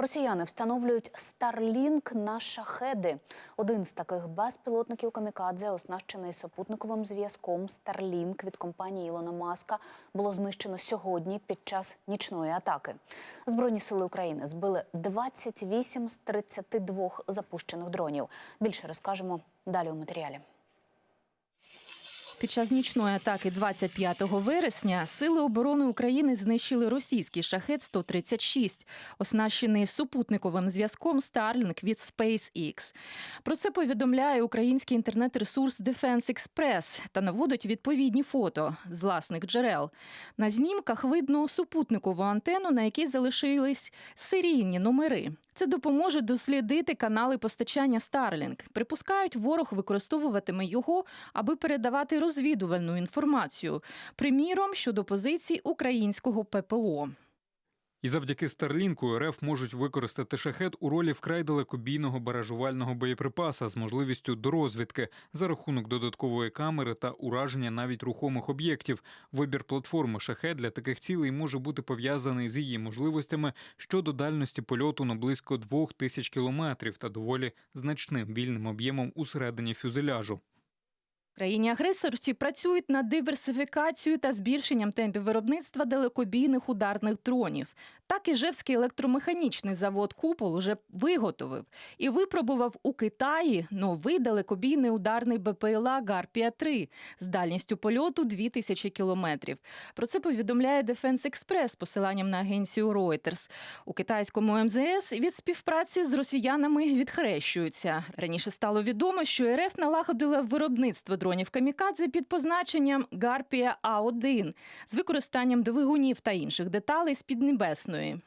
Росіяни встановлюють Starlink на шахеди. Один з таких безпілотників камікадзе, оснащений супутниковим зв'язком Starlink від компанії Ілона Маска, було знищено сьогодні під час нічної атаки. Збройні сили України збили 28 з 32 запущених дронів. Більше розкажемо далі у матеріалі. Під час нічної атаки 25 вересня Сили оборони України знищили російський шахет 136, оснащений супутниковим зв'язком Starlink від SpaceX. Про це повідомляє український інтернет-ресурс Defense Express та наводить відповідні фото з власних джерел. На знімках видно супутникову антенну, на якій залишились серійні номери. Це допоможе дослідити канали постачання Starlink. Припускають, ворог використовуватиме його, аби передавати розвідувальну інформацію, приміром щодо позицій українського ППО. І завдяки Старлінку РФ можуть використати шахет у ролі вкрай далекобійного баражувального боєприпаса з можливістю дорозвідки за рахунок додаткової камери та ураження навіть рухомих об'єктів. Вибір платформи шахет для таких цілей може бути пов'язаний з її можливостями щодо дальності польоту на близько двох тисяч кілометрів та доволі значним вільним об'ємом усередині фюзеляжу. Країні-агресорці працюють над диверсифікацією та збільшенням темпів виробництва далекобійних ударних дронів. Так Іжевський електромеханічний завод Купол уже виготовив і випробував у Китаї новий далекобійний ударний БПЛА Гарпія 3 з дальністю польоту 2000 кілометрів. Про це повідомляє Express з посиланням на агенцію Reuters. У китайському МЗС від співпраці з росіянами відхрещуються. Раніше стало відомо, що РФ налагодила виробництво дронів камікадзе під позначенням Гарпія А1 з використанням двигунів та інших деталей з Піднебесної.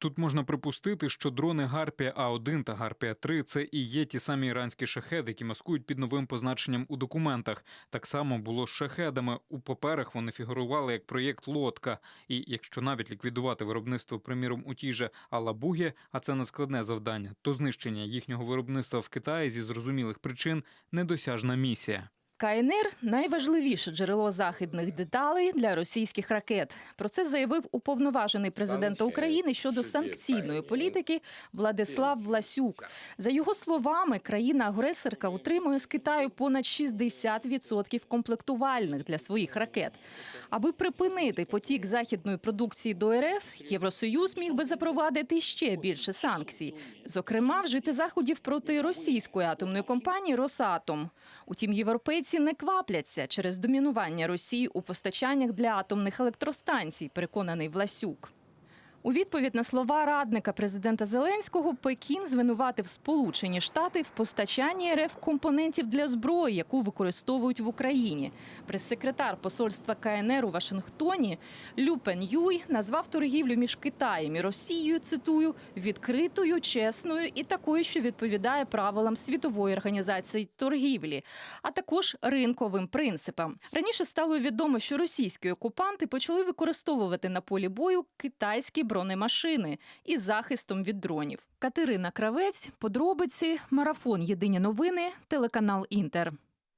Тут можна припустити, що дрони Гарпія А1 та Гарпія 3 це і є ті самі іранські шахеди, які маскують під новим позначенням у документах. Так само було з шахедами. У паперах вони фігурували як проєкт Лодка. І якщо навіть ліквідувати виробництво, приміром, у тій же Алабугі, а це нескладне завдання, то знищення їхнього виробництва в Китаї зі зрозумілих причин недосяжна місія. КНР найважливіше джерело західних деталей для російських ракет. Про це заявив уповноважений президента України щодо санкційної політики Владислав Власюк. За його словами, країна-агресорка утримує з Китаю понад 60% комплектувальних для своїх ракет. Аби припинити потік західної продукції до РФ, Євросоюз міг би запровадити ще більше санкцій, зокрема, вжити заходів проти російської атомної компанії Росатом. Утім, європейці не квапляться через домінування Росії у постачаннях для атомних електростанцій, переконаний Власюк. У відповідь на слова радника президента Зеленського Пекін звинуватив Сполучені Штати в постачанні РФ компонентів для зброї, яку використовують в Україні. Прес-секретар посольства КНР у Вашингтоні Лю Пен Юй назвав торгівлю між Китаєм і Росією, цитую, відкритою, чесною і такою, що відповідає правилам світової організації торгівлі, а також ринковим принципам. Раніше стало відомо, що російські окупанти почали використовувати на полі бою китайські бронемашини і захистом від дронів. Катерина Кравець, подробиці, марафон Єдині новини, телеканал Інтер.